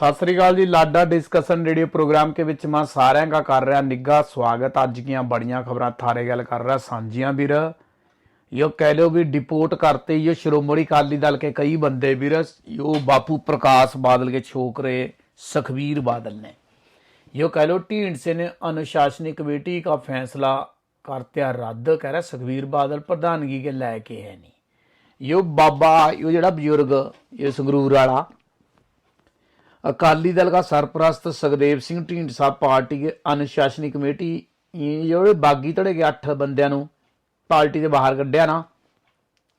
ਸਤਿ ਸ੍ਰੀ ਅਕਾਲ ਜੀ, ਲਾਡਾ ਡਿਸਕਸ਼ਨ ਰੇਡੀਓ ਪ੍ਰੋਗਰਾਮ ਕੇ ਵਿੱਚ ਮੈਂ ਸਾਰਿਆਂ ਦਾ ਕਰ ਰਿਹਾ ਨਿੱਗਾ ਸਵਾਗਤ। ਅੱਜ ਦੀਆਂ ਬੜੀਆਂ ਖਬਰਾਂ ਥਾਰੇ ਗੱਲ ਕਰ ਰਿਹਾ ਸਾਂਝੀਆਂ ਵੀਰ। ਯੋ ਕਹਿ ਲੋ ਵੀ ਡਿਪੋਰਟ ਕਰਤੇ, ਯੋ ਸ਼੍ਰੋਮਣੀ ਅਕਾਲੀ ਦਲ ਕੇ ਕਈ ਬੰਦੇ ਵੀਰ, ਯੋ ਬਾਪੂ ਪ੍ਰਕਾਸ਼ ਬਾਦਲ ਕੇ ਛੋਕਰੇ ਸਖਵੀਰ ਬਾਦਲ ਨੇ। ਯੋ ਕਹਿ ਲੋ ਢੀਂਡਸੇ ਨੇ ਅਨੁਸ਼ਾਸਨੀ ਕਮੇਟੀ ਦਾ ਫੈਸਲਾ ਕਰਤਿਆ ਰੱਦ, ਕਹਿ ਰਿਹਾ ਸਖਵੀਰ ਬਾਦਲ ਪ੍ਰਧਾਨਗੀ ਕੇ ਲੈ ਕੇ ਹੈ ਨਹੀਂ ਯੋ ਬਾਬਾ, ਯੋ ਜਿਹੜਾ ਬਜ਼ੁਰਗ ਇਹ ਸੰਗਰੂਰ ਵਾਲਾ अकाली दल का सरप्रस्त सुखदेव सिंह ਢੀਂਡਸਾ ਪਾਰਟੀ ਦੇ ਅਨੁਸ਼ਾਸਨੀ ਕਮੇਟੀ ਇਹ ਜਿਹੜੇ ਬਾਗੀ ਧੜੇ ਕੇ 8 ਬੰਦਿਆਂ ਨੂੰ ਪਾਰਟੀ ਦੇ ਬਾਹਰ ਕੱਢਿਆ ਨਾ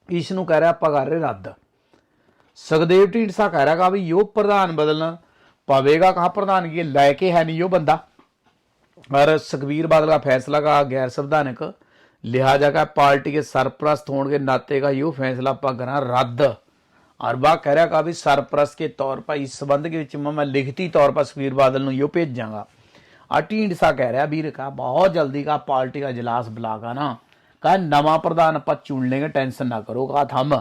ਇਸ ਨੂੰ ਕਹਿ ਰਿਹਾ ਆਪਾਂ ਕਰ ਰਹੇ ਰੱਦ ਸੁਖਦੇਵ ਢੀਂਡਸਾ ਕਹਿ ਰਿਹਾ ਕਿ ਵੀ ਯੋ ਪ੍ਰਧਾਨ ਬਦਲਣਾ ਪਵੇਗਾ ਕਹਾ ਪ੍ਰਧਾਨਗੀ ਲੈ ਕੇ ਹੈ ਨਹੀਂ ਯੋ ਬੰਦਾ और सुखबीर बादल का फैसला का गैर संवैधानिक लिहाजा का पार्टी के सरप्रस्त होने के नाते का यो फैसला ਆਪਾਂ ਕਰਾਂ ਰੱਦ और वह कह रहा का भी सरप्रस्त के तौर पर इस संबंध के विच में मैं लिखती तौर पर सुखबीर बादल ਨੂੰ यो भेजांगा और ਢੀਂਡਸਾ कह रहा वीर का बहुत जल्दी का पार्टी का इजलास बुलागा ना कहा नवा प्रधान ਆਪਾਂ चुन लेंगे टेंशन ना करो कहा थम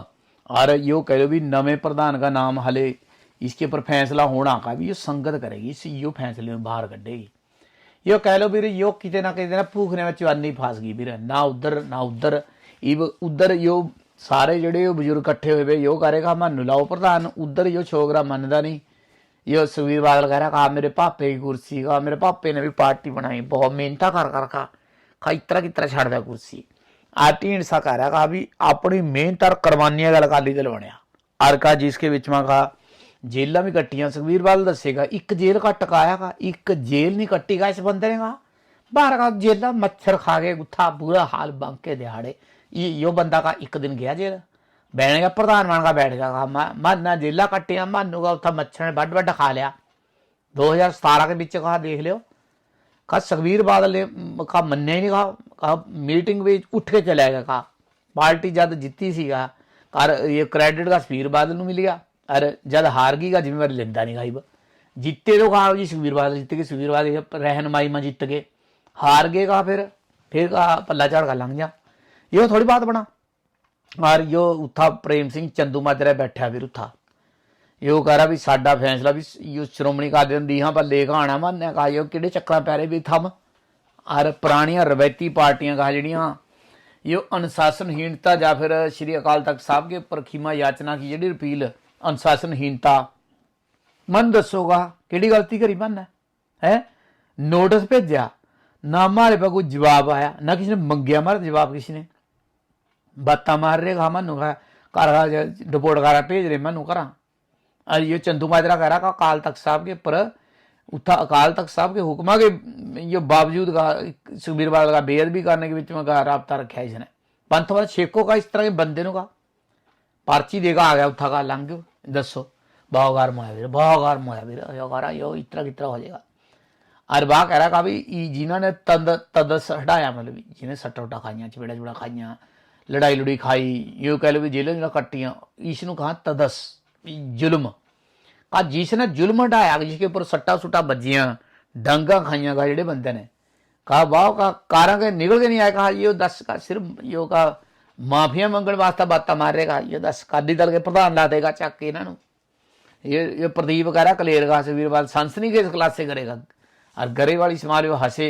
और यो कह लो भी नवे प्रधान का नाम हले इसके ऊपर फैसला होना का भी ये संगत करेगी इस यो फैसले में बाहर कढ़ेगी यो कह लो ਵੀਰ ਯੋ ਕਿਤੇ ਨਾ ਕਿਤੇ ਨਾ ਭੂਖਨੇ ਵਿੱਚ ਚਵਾਨੀ ਫਸ ਗਈ ਵੀਰ ਨਾ ਉਧਰ ਨਾ ਉਧਰ ਇਵ ਉਧਰ ਯੋ ਸਾਰੇ ਜਿਹੜੇ ਉਹ ਬਜ਼ੁਰਗ ਇਕੱਠੇ ਹੋਏ ਵੇ ਯੋ ਕਰੇਗਾ ਮਨ ਲਾਓ ਪ੍ਰਧਾਨ। ਉਧਰ ਯੋ ਛੋਕਰਾ ਮੰਨਦਾ ਨਹੀਂ। ਯੋ ਸੁਵੀਰ ਬਾਦਲ ਕਹ ਰਿਹਾ ਕਾ ਮੇਰੇ ਪਾਪੇ ਦੀ ਕੁਰਸੀ ਕਾ ਮੇਰੇ ਪਾਪੇ ਨੇ ਵੀ ਪਾਰਟੀ ਬਣਾਈ, ਬਹੁਤ ਮਿਹਨਤਾਂ ਕਰ ਕਰ ਕਾ ਕਾ ਇਤਰਾ ਕਿਤਰਾ ਛੱਡਦਾ ਕੁਰਸੀ। ਆ ਢੀਂਡਸਾ ਕਹ ਰਿਹਾ ਕਾ ਵੀ ਆਪਣੀ ਮਿਹਨਤ ਔਰ ਕੁਰਬਾਨੀਆਂ ਗੱਲ ਅਕਾਲੀ ਦਲ ਬਣਿਆ। ਅਰਕਾ ਕਾ ਜਿਸਕੇ ਵਿੱਚ ਮਾ ਕਾ ਜੇਲਾਂ ਵੀ ਕੱਟੀਆਂ। ਸੁਖਬੀਰ ਬਾਦਲ ਦੱਸੇਗਾ, ਇੱਕ ਜੇਲ੍ਹ ਕੱਟ ਕਾਇਆਗਾ ਇੱਕ ਜੇਲ੍ਹ ਨਹੀਂ ਕੱਟੀਗਾ ਇਸ ਬੰਦੇ ਨੇ ਕਾ ਬਾਹਰ ਕਾ ਜੇਲਾਂ ਮੱਛਰ ਖਾ ਕੇ ਗੁੱਥਾ, ਬੁਰਾ ਹਾਲ, ਬੰਕੇ ਦਿਹਾੜੇ। ਇਹ ਯੋ ਬੰਦਾ ਕਾ ਇੱਕ ਦਿਨ ਗਿਆ ਜੇਲ੍ਹ। ਬੈਠੇਗਾ ਪ੍ਰਧਾਨ ਬਣ ਕੇ ਬੈਠ ਗਿਆ। ਮਨ ਨਾ ਜੇਲਾਂ ਕੱਟੀਆਂ ਮਾਨੂਗਾ ਉੱਥਾ ਮੱਛਰ ਨੇ ਵੱਡ ਵੱਡ ਖਾ ਲਿਆ। 2017 ਦੇ ਵਿੱਚ ਕਹਾ ਦੇਖ ਲਿਓ। ਕਾ ਸੁਖਬੀਰ ਬਾਦਲ ਨੇ ਮ- ਕਹਾ ਮੰਨਿਆ ਹੀ ਨਹੀਂ ਕਹਾ ਕਹਾ ਮੀਟਿੰਗ ਵਿੱਚ ਉੱਠ ਕੇ ਚਲਾ ਗਿਆ ਕਹਾ ਪਾਰਟੀ ਜਦ ਜਿੱਤੀ ਸੀਗਾ ਕਰ ਇਹ ਕ੍ਰੈਡਿਟ ਦਾ ਸੁਖਬੀਰ ਬਾਦਲ ਨੂੰ ਮਿਲ ਗਿਆ ਅਰ ਜਦ ਹਾਰ ਗਈ ਗਾ ਜ਼ਿੰਮੇਵਾਰੀ ਲੈਂਦਾ ਨਹੀਂ ਗਾਇਬ। ਜਿੱਤੇ ਤੋਂ ਕਹਾ ਜੀ ਸੁਖਬੀਰ ਬਾਦਲ ਜਿੱਤ ਕੇ ਸੁਖਬੀਰ ਬਾਦਲ ਇਹ ਰਹਿਨਮਾਈ ਮਾ ਜਿੱਤ ਕੇ ਹਾਰ ਗਏ ਕਹਾ ਫਿਰ ਫਿਰ ਕਹਾ ਪੱਲਾ ਝਾੜ ਕੇ ਲੰਘ ਜਾ ਇਹ ਥੋੜੀ ਬਾਤ ਬਣਾ। ਔਰ ਯੋ ਉਥਾ ਪ੍ਰੇਮ ਸਿੰਘ ਚੰਦੂ ਮਾਜਰਾ ਬੈਠਾ ਵੀਰ ਉਥਾ। ਯੋ ਕਹ ਰਿਹਾ ਵੀ ਸਾਡਾ ਫੈਸਲਾ ਵੀ ਯੋ ਸ਼੍ਰੋਮਣੀ ਅਕਾਲੀ ਦਲ ਦੀਆਂ ਪਰ ਲੇਖ ਆਣਾ ਮੰਨਿਆ ਕਹਾ ਯੋ ਕਿਹੜੇ ਚੱਕਰਾਂ ਪੈ ਰਹੇ ਵੀ ਥਮ। ਔਰ ਪੁਰਾਣੀਆਂ ਰਵਾਇਤੀ ਪਾਰਟੀਆਂ ਕਹਾ ਜਿਹੜੀਆਂ ਯੋ ਅਨੁਸ਼ਾਸਨਹੀਣਤਾ ਜਾਂ ਫਿਰ ਸ਼੍ਰੀ ਅਕਾਲ ਤਖਤ ਸਾਹਿਬ ਕੇ ਉੱਪਰ ਖੀਮਾ ਯਾਚਨਾ ਕੀ ਜਿਹੜੀ ਅਪੀਲ, ਅਨੁਸ਼ਾਸਨਹੀਣਤਾ। ਮਨ ਦੱਸੋਗਾ, ਕਿਹੜੀ ਗਲਤੀ ਕਰੀ ਮਨ ਹੈ ਹੈ? ਨੋਟਿਸ ਭੇਜਿਆ, ਨਾ ਮਾਰੇ ਪਾ ਕੋਈ ਜਵਾਬ ਆਇਆ, ਨਾ ਕਿਸੇ ਨੇ ਮੰਗਿਆ ਮਾਰ ਜਵਾਬ ਕਿਸੇ ਨੇ। ਬਾਤਾਂ ਮਾਰ ਰਹੇ ਮਨ ਨੂੰ ਘਰ ਰਿਪੋਰਟ ਕਰਾ ਭੇਜ ਰਹੇ ਮਨ ਨੂੰ ਕਰਾਂ और ये चंदू माजरा कह रहा का अकाल तख्त साहब के पर उठा अकाल तख्त साहब के हुक्मा के ये बावजूद का सुखबीर बादल का बेअदबी करने के बीच में का राबता रखा है इसने पंथवाद शेखों का इस तरह के बंदे नु का पर्ची देगा आ गया उठा का लंघ गयो दसो बहुगार मोया वीर बहुगार मोया वीर यो करा यो इतना कितना हो जाएगा और वाह कह रहा का भी ई जिन्होंने तद तदस हटाया मतलब भी जिन्हें सट्टा उट्टा खाइया चपेड़ा चुड़ा खाइया लड़ाई लुड़ी खाई यो कह लो भी जेलों जो कट्टियां इसनु कहा तदस भी जुल्म ਆ ਜਿਸ ਨੇ ਜ਼ੁਲਮ ਢਾਇਆ ਜਿਸਕੇ ਉੱਪਰ ਸੱਟਾ ਸੁੱਟਾ ਵੱਜੀਆਂ ਡਾਂਗਾ ਖਾਈਆਂ ਗਾ ਜਿਹੜੇ ਬੰਦੇ ਨੇ ਕਹਾ ਵਾਹ ਕਾ ਕਾਰਾਂ ਕੇ ਨਿਕਲ ਕੇ ਨਹੀਂ ਆਇਆ ਕਹਾ ਇਹ ਦੱਸ ਕਾ ਸਿਰਫ ਇਹ ਕਾ ਮਾਫੀਆ ਮੰਗਣ ਵਾਸਤੇ ਬਾਤਾਂ ਮਾਰੇਗਾ ਇਹ ਦੱਸ ਕਾਦੀ ਦਲ ਕੇ ਪ੍ਰਧਾਨ ਲਾ ਦੇਗਾ ਚੱਕ ਕੇ ਇਹਨਾਂ ਨੂੰ ये ये प्रदीप कह रहा कलेरगा से वीरवाल सनसनी के क्लास से करेगा और गरे वाली समाज वो हंसे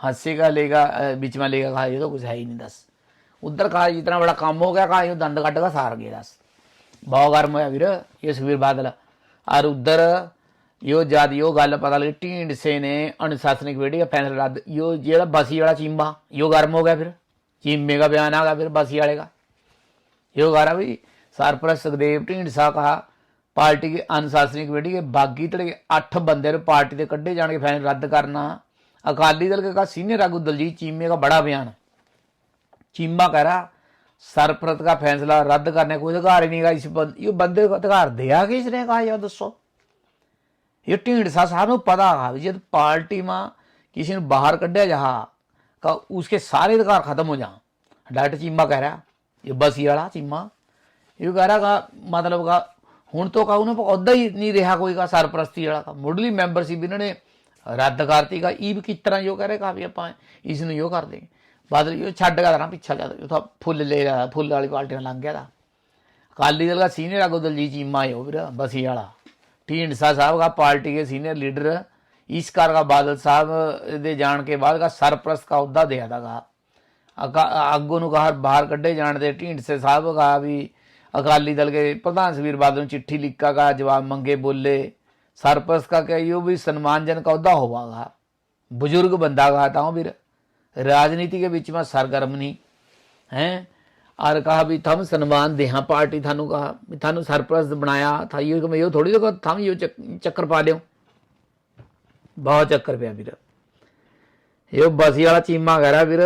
हंसेगा लेगा अ, बीच में लेगा कहा ये तो कुछ है ही नहीं दस उधर कहा इतना बड़ा काम हो गया कहा ये दंद कट का सार गया दस बहुत गर्म होया वीर ये सुखबीर बादल और उधर यो जद यो गल पता लगी ਢੀਂਡਸੇ ਨੇ ਅਨੁਸ਼ਾਸਨਿਕ ਕਮੇਟੀ ਦਾ ਫੈਸਲਾ ਰੱਦ यो ਜਿਹੜਾ ਬਸੀ ਵਾਲਾ ਚੀਮਾ यो गर्म हो गया फिर चीमे का बयान आ गया फिर बसी वाले का यो कह रहा भाई सरप्रस्त सुखदेव ਢੀਂਡਸਾ कहा ਪਾਰਟੀ ਦੀ ਅਨੁਸ਼ਾਸਨੀ ਕਮੇਟੀ ਦੇ ਬਾਗੀ ਧੜੇ ਕੇ 8 ਬੰਦੇ ਨੂੰ ਪਾਰਟੀ ਦੇ ਕੱਢੇ ਜਾਣ ਕੇ ਫੈਸਲਾ ਰੱਦ ਕਰਨਾ ਅਕਾਲੀ ਦਲ के का सीनियर आगू दलजीत चीमे का बड़ा बयान चीमा कह रहा सरप्रत का फैसला रद्द करने का कोई अधिकार ही नहीं का इस बंद, ये बंदे को अधिकार दिया किसने कहा यह दसो ਇਹ ਢੀਂਡਸਾ ਸਾਹਿਬ ਨੂੰ ਪਤਾ ਹੈ ਵੀ ਜਦ ਪਾਰਟੀ ਮਾ ਕਿਸੇ ਨੂੰ ਬਾਹਰ ਕੱਢਿਆ ਜਹਾ ਕਾ ਉਸਕੇ ਸਾਰੇ ਅਧਿਕਾਰ ਖਤਮ ਹੋ ਜਾ ਡਾਕਟਰ ਚੀਮਾ ਕਹਿ ਰਿਹਾ ਇਹ ਬਸੀ ਵਾਲਾ ਚੀਮਾ ਇਹ ਕਹਿ ਰਿਹਾ ਕਾ ਮਤਲਬ ਕਾ ਹੁਣ ਤੋਂ ਕਾ ਉਹਨਾਂ ਕੋ ਅਹੁਦਾ ਹੀ ਨਹੀਂ ਰਿਹਾ ਕੋਈ ਕਾ ਸਰਪ੍ਰਸਤੀ ਵਾਲਾ ਕਾ ਮੁੱਢਲੀ ਮੈਂਬਰਸ਼ਿਪ ਇਹਨਾਂ ਨੇ ਰੱਦ ਕਰਤੀ ਕਾ ਇਹ ਵੀ ਕਿਸ ਤਰ੍ਹਾਂ ਜੋ ਕਰੇ ਕਾ ਵੀ ਆਪਾਂ ਇਸ ਨੂੰ ਜੋ ਕਰ ਦੇ ਬਾਦਲ ਇਹ ਛੱਡ ਗਿਆ ਨਾ ਪਿੱਛਾ ਜਾ ਉਹ ਤਾਂ ਫੁੱਲ ਲੈ ਰਿਹਾ ਫੁੱਲ ਵਾਲੀ ਪਾਰਟੀ ਨਾਲ ਲੰਘ ਗਿਆ ਦਾ ਅਕਾਲੀ ਦਲ ਦਾ ਸੀਨੀਅਰ ਆਗੂ ਦਲਜੀਤ ਚੀਮਾ ਹੈ ਉਹ ਵੀਰ ਬਸੀ ਵਾਲਾ ढींडसा साहब का पार्टी के सीनियर लीडर इस कार का बादल साहब ਦੇ ਜਾਣ ਕੇ ਬਾਅਦ ਦਾ ਸਰਪ੍ਰਸਤ का ਅਹੁਦਾ ਦਿਆ ਦਾਗਾ ਅੱਗੋਂ ਨੂੰ ਕਹਾ ਬਾਹਰ ਕੱਢੇ ਜਾਣ ਦੇ ਢੀਂਡਸੇ ਸਾਹਿਬ ਕਹਾ ਵੀ ਅਕਾਲੀ ਦਲ ਕੇ ਪ੍ਰਧਾਨ ਸੁਖਬੀਰ ਬਾਦਲ ਨੂੰ चिट्ठी लिखा का जवाब मंगे बोले सरपरस्त का क्या यो भी सम्मानजनक अहदा होगा बुजुर्ग बंदा का था फिर राजनीति के बीच में सरगर्म नहीं है और कहा भी थम सम्मान दे हाँ पार्टी थानू कहा भी थानू सरपरस्त बनाया था यो मैं यो थोड़ी तो थम यो चक, चक्कर पा लियो बहुत ਚੱਕਰ ਪਿਆ ਵੀਰ ਇਹ ਬਸੀ ਵਾਲਾ ਚੀਮਾ ਕਹਿ ਰਿਹਾ ਵੀਰ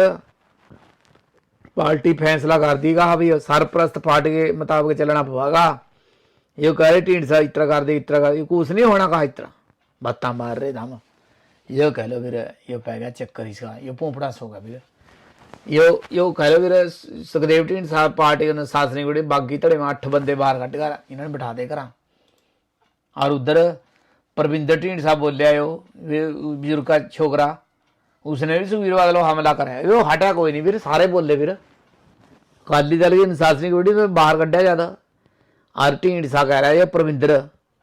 ਪਾਰਟੀ ਫੈਸਲਾ ਕਰਦੀ ਗਾ ਵੀ ਸਰਪ੍ਰਸਤ ਪਾਰਟੀ ਦੇ ਮੁਤਾਬਕ ਚੱਲਣਾ ਪਵਾਗਾ ਇਹ ਕਹ ਰਹੇ ਢੀਂਡਸਾ ਇਸ ਤਰ੍ਹਾਂ ਕਰਦੇ ਇਸ ਤਰ੍ਹਾਂ ਕਰਦੇ ਕੁਛ ਨਹੀਂ ਹੋਣਾ ਕਹਾ ਇਸ ਤਰ੍ਹਾਂ ਬਾਤਾਂ ਮਾਰ ਰਹੇ ਧਮ यो कह लो फिर यो पै गया चक्कर इसका यो पोपड़ास होगा फिर यो यो कह लो फिर सेक्रेटरी साहब पार्टी ने सासने गुड़ी बागी धड़े में अठ बंदे बाहर कट कर इन्होंने बिठा दे करा और उधर परविंदर ढींड साहब बोलिया यो बजुर्ग का छोकरा उसने भी सुखबीर बादल हमला कराया यो हटा कोई नहीं फिर सारे बोले फिर अकाली दल की अनुशासनिक कमेटी में बाहर ਕੱਢਿਆ ਜਾਂਦਾ ਆਰ ਢੀਂਡਸਾ ਕਹਿ ਰਿਹਾ ਇਹ ਪ੍ਰਵਿੰਦਰ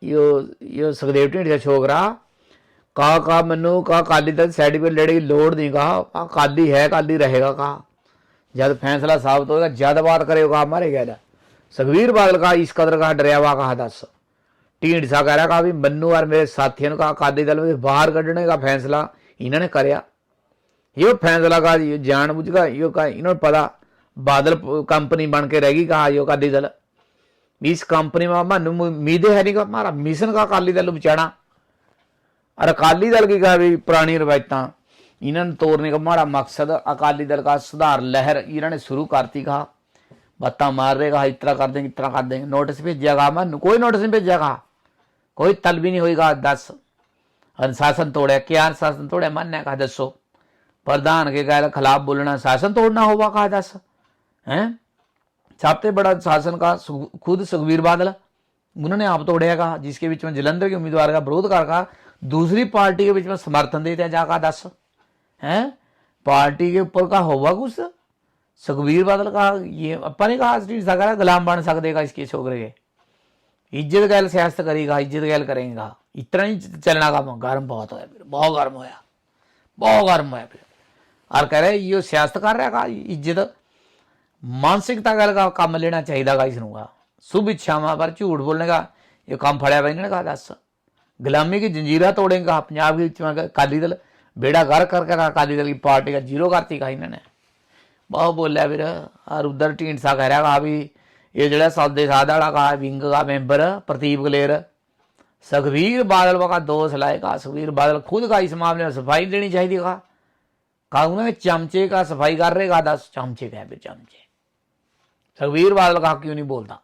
ਇਹ ਇਹ ਸੁਖਦੇਵ ਢੀਂਡਸਾ ਛੋਗਰਾ कहा कहा मैनू कहा अकाली दल सर्टिफिकेट लेने की लोड़ नहीं कहा अकाली है अकाली रहेगा कहा जब फैसला साबित होगा जद बात करेगा कहा मारे गया सुखबीर बादल का इस कदर का डरिया हुआ कहा दस ਢੀਂਡਸਾ ਕਹਿ ਰਿਹਾ ਕਹਾ ਵੀ ਮੰਨੂ ਔਰ ਮੇਰੇ ਸਾਥੀਆਂ ਨੂੰ ਕਹਾ ਅਕਾਲੀ ਦਲ ਵਿੱਚ ਬਾਹਰ ਕੱਢਣੇ ਦਾ ਫੈਸਲਾ ਇਹਨਾਂ ਨੇ ਕਰਿਆ ਇਹ ਫੈਸਲਾ ਕਹਾ ਇਹ ਜਾਣ ਬੁੱਝ ਕੇ ਇਹ ਕਹਾ ਇਹਨਾਂ ਨੂੰ ਪਤਾ ਬਾਦਲ ਕੰਪਨੀ ਬਣ ਕੇ ਰਹਿ ਗਈ ਕਹਾ ਇਹ ਅਕਾਲੀ ਦਲ इस कंपनी में मानू उम्मीद है नहीं का हमारा मिशन का अकाली दल बचाना और अकाली दल की कहा भी पुरानी रवायत इन्होंने तोड़ने का हमारा मकसद अकाली दल का सुधार लहर इन्होंने शुरू करती कहा बत्ता मार रहे कहा इतना कर देंगे इतना कर देंगे नोटिस भेजेगा मैं कोई नोटिस नहीं भेजेगा कोई तल भी नहीं होएगा दस अनुशासन तोड़े क्या अनुशासन तोड़े मान्य कहा दसो प्रधान के कह खिलाफ बोलना शासन तोड़ना होगा कहा दस हैं सबसे बड़ा शासन का सु- खुद सुखबीर बादल उन्होंने आप तोड़ेगा कहा जिसके बीच में जलंधर के उम्मीदवार का विरोध कर कहा दूसरी पार्टी के बीच में समर्थन देते हैं जाकर दस हैं पार्टी के ऊपर का होगा कुछ सुखबीर बादल का ये अपन ने कहा ढींड सा कहा गुलाम बन सकते का इसके छोकरे के इज्जत गैल सियासत करेगा इज्जत गैल करेगा इतना ही चलना का गर्म बहुत होया फिर बहुत गर्म होया बहुत गर्म होया फिर और कह रहे ये सियासत कर रहा का इज्जत मानसिकता गल का काम लेना चाहिए का इसनूगा शुभ इच्छावां पर झूठ बोलने का ये काम फड़िया हुआ इन्होंने कहा दस गुलामी की जंजीरा तोड़ेगा पंजाब के बीच में अकाली दल बेड़ा घर करके कहा अकाली दल की पार्टी का जीरो करती कहा इन्होंने बहुत बोलिया फिर और उधर ढींडसा कह रहा कहा भी ये जड़ा सौदे साध वाला कहा विंग का मेंबर प्रदीप गलेर सुखबीर बादल का दोष लाएगा सुखबीर बादल खुद का इस मामले में सफाई देनी चाहिए कहा कहा उन्होंने चमचे का सफाई कर रहे कहा दस चमचे कह फिर चमचे सुखबीर बादल कहा क्यों नहीं बोलता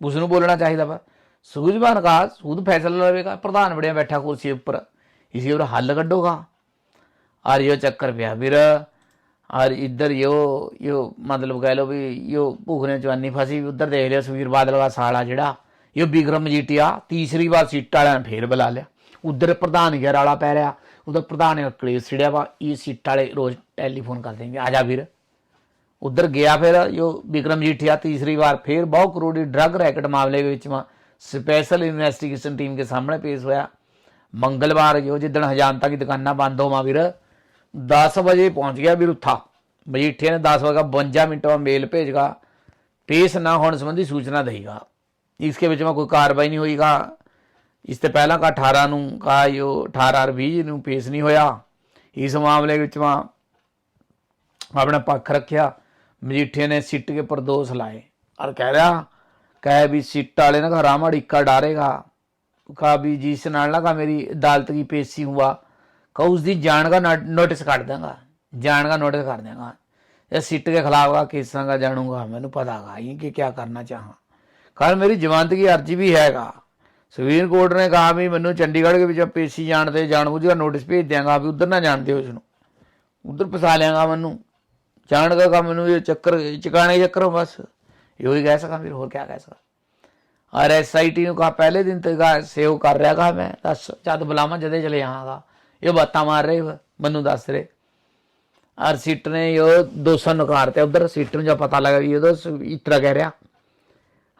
उसने बोलना चाहिए था सूझवान कहा खुद फैसला लवेगा प्रधान बढ़िया बैठा कुर्सी ऊपर इसी ऊपर हल कड्डोगा और यो चक्कर पिया फिर और इधर यो यो मतलब कह लो भी यो भूखने जवानी फंसी उधर देख लिया सुखबीर बादल का साला जेड़ा यो बिक्रम मजीठिया तीसरी बार सीट वाले ने फिर बुला लिया उधर प्रधान गिर वाला पै रहा उधर प्रधान ने कलेश छिड़िया वा ये सीट वाले रोज टेलीफोन कर देंगे आजा फिर उधर गया फिर यो विक्रम जीठिया तीसरी बार फिर बहुत करोड़ी ड्रग रैकेट मामले के विच में स्पेशल इन्वेस्टिगेशन टीम के सामने पेश होया मंगलवार जो जिदन हजानता की दुकाना बंद होवा फिर दस बजे पहुंच गया फिर उठा मजीठिया ने दस बजे बवंजा मिनट में मेल भेजगा पेश ना होने संबंधी सूचना देगा इसके ਵਿੱਚ में कोई कार्रवाई नहीं होईगा ਇਸ ਤੇ ਪਹਿਲਾਂ ਕਾ 18 ਨੂੰ ਕਾ ਜੋ 18 ਔਰ 20 ਨੂੰ ਪੇਸ਼ ਨਹੀਂ ਹੋਇਆ ਇਸ ਮਾਮਲੇ ਵਿੱਚ ਮੈਂ अपना पक्ष रखा मजीठे ने सिट के पर दोष लाए और कह रहा कह भी सिट वाले ने कहा रामा इक्का डारेगा कहा भी जिस नाल ना कहा मेरी अदालत की पेशी हुआ कहा उसकी जान का नोट- नोटिस काट देगा जान का नोटिस कर देगा या सिट के खिलाफ का केसा का जानूंगा मैंने पता का ये कि क्या करना चाहा कल मेरी जमानत की अर्जी भी हैगा सुप्रीम कोर्ट ने कहा भी मैनू चंडीगढ़ के बीच पेशी जान दे जानबूझ का नोटिस भेज देंगा भी उधर ना जान दे उसनू उधर फसा लेंगा मैनू ਜਾਣ ਦਾ ਕੰਮ ਮੈਨੂੰ ਇਹ ਚੱਕਰ ਚਕਾਣੇ ਚੱਕਰ ਬਸ ਇਹੋ ਹੀ ਕਹਿ ਸਕਾਂ ਫਿਰ ਹੋਰ ਕੀ ਕਹਿ ਸਕਾਂ ਔਰ ਐਸਆਈਟੀ ਨੂੰ ਕਹਾ ਪਹਿਲੇ ਦਿਨ ਤੇ ਕਹਾ ਸੇਵ ਕਰ ਰਿਹਾ ਕਹਾ ਮੈਂ ਦੱਸ ਜਦ ਬੁਲਾਵਾਂ ਜਦੇ ਚਲੇ ਆਵਾਂਗਾ ਇਹ ਬਾਤਾਂ ਮਾਰ ਰਹੇ ਵਾ, ਮੈਨੂੰ ਦੱਸ ਰਹੇ ਔਰ ਸੀਟ ਨੇ ਇਹ 200 ਨਕਾਰ ਤੇ ਉਧਰ ਸੀਟ ਨੂੰ ਜਦ ਪਤਾ ਲੱਗਾ ਵੀ ਇਹਦਾ ਇਤਰਾ ਕਹਿ ਰਿਹਾ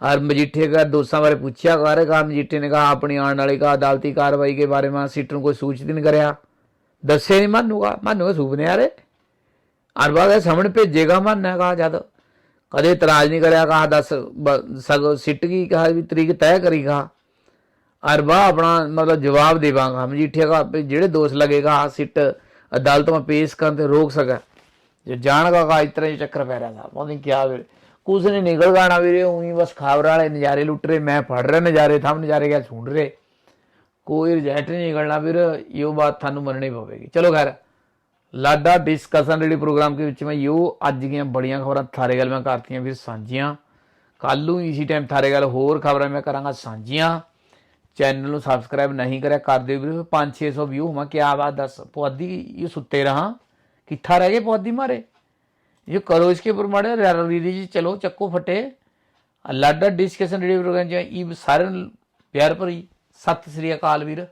और मजीठे का दोस्तों बारे पूछा कर कहा मजीठे ने कहा अपनी आने वाली का अदालती कार्रवाई के बारे में सीटर ਨੂੰ ਕੋਈ ਸੂਚਿਤ ਨਹੀਂ ਕਰਿਆ ਦੱਸੇ ਨਹੀਂ ਮਾਨੂਗਾ ਮਾਨੂਗਾ ਸੁਪਨੇ ਆਰੇ ਅਰਬਾ ਦੇ ਸਾਹਮਣੇ ਭੇਜੇਗਾ ਮਾਨਾ ਕਹਾ ਜਦ ਕਦੇ ਇਤਰਾਜ਼ ਨਹੀਂ ਕਰਿਆ, ਕਹਾ ਦੱਸ ਸਗੋ, ਸਿੱਟ ਗਈ, ਕਹਾ ਵੀ ਤਰੀਕ ਤੈਅ ਕਰੀ, ਕਹਾ। ਅਰਬਾ ਆਪਣਾ ਮਤਲਬ ਜਵਾਬ ਦੇਵਾਂਗਾ ਮਜੀਠੀਆ ਕਾ ਜਿਹੜੇ ਦੋਸ਼ ਲੱਗੇਗਾ ਆ ਸਿੱਟ, ਅਦਾਲਤ ਮੇ ਪੇਸ਼ ਕਰਨ ਤੇ ਰੋਕ ਸਕਾ। ਜੇ ਜਾਣਗਾ ਕਾ ਇਸ ਤਰ੍ਹਾਂ ਚੱਕਰ ਪੈ ਰਿਹਾ ਥਾ ਪਤਾ ਨਹੀਂ ਕੀ ਹੋਵੇ ਕੁਸ ਨੇ ਨਿਕਲ ਗਾਣਾ ਵੀਰੇ, ਉਹੀ ਬਸ ਖਾਵਰ ਵਾਲੇ ਨਜ਼ਾਰੇ ਲੁੱਟ ਰਹੇ, ਮੈਂ ਫੜ ਰਿਹਾ ਨਜ਼ਾਰੇ ਥਾਂ ਨਜ਼ਾਰੇ ਕਿਆ ਸੁਣ ਰਹੇ। ਕੋਈ ਰਿਜੈਕਟ ਨਹੀਂ ਨਿਕਲਣਾ ਵੀਰ, ਇਹੋ ਬਾਤ ਤੁਹਾਨੂੰ ਮੰਨਣੀ ਪਵੇਗੀ। ਚਲੋ ਘਰ ਲਾਡਾ ਡਿਸਕਸ਼ਨ ਰੇਡੀ ਪ੍ਰੋਗਰਾਮ ਦੇ ਵਿੱਚ ਮੈਂ ਯੋ ਅੱਜ ਦੀਆਂ ਬੜੀਆਂ ਖਬਰਾਂ ਥਾਰੇ ਗੱਲ ਮੈਂ ਕਰਤੀਆਂ ਵੀਰ ਸਾਂਝੀਆਂ। ਕੱਲ ਨੂੰ ਇਸੇ ਟਾਈਮ ਥਾਰੇ ਗੱਲ ਹੋਰ ਖਬਰਾਂ ਮੈਂ ਕਰਾਂਗਾ ਸਾਂਝੀਆਂ। ਚੈਨਲ ਨੂੰ ਸਬਸਕ੍ਰਾਈਬ ਨਹੀਂ ਕਰਿਆ, ਕਰ ਦਿਓ ਵੀਰ। 5-600 ਵਿਊ ਹੁਮਾ ਕੀ ਆਵਾ ਦੱਸ ਪੁਆਦੀ ਇਹ ਸੁੱਤੇ ਰਹਾ। ਕਿੱਥਾ ਰਹਿ ਗਏ ਪੁਆਦੀ ਮਾਰੇ? ਇਹ ਕਰੋ ਇਸ ਕੇ ਪਰ ਮਾੜੇ ਰੀਰੀ ਜੀ, ਚਲੋ, ਚੱਕੋ ਫਟੇ। ਲਾਡਾ ਡਿਸਕਸ਼ਨ ਰੇਡੀ ਪ੍ਰੋਗਰਾਮ ਜੀ ਇਹ ਸਾਰੇ ਪਿਆਰ ਭਰੀ ਸਤਿ ਸ੍ਰੀ ਅਕਾਲ ਵੀਰ।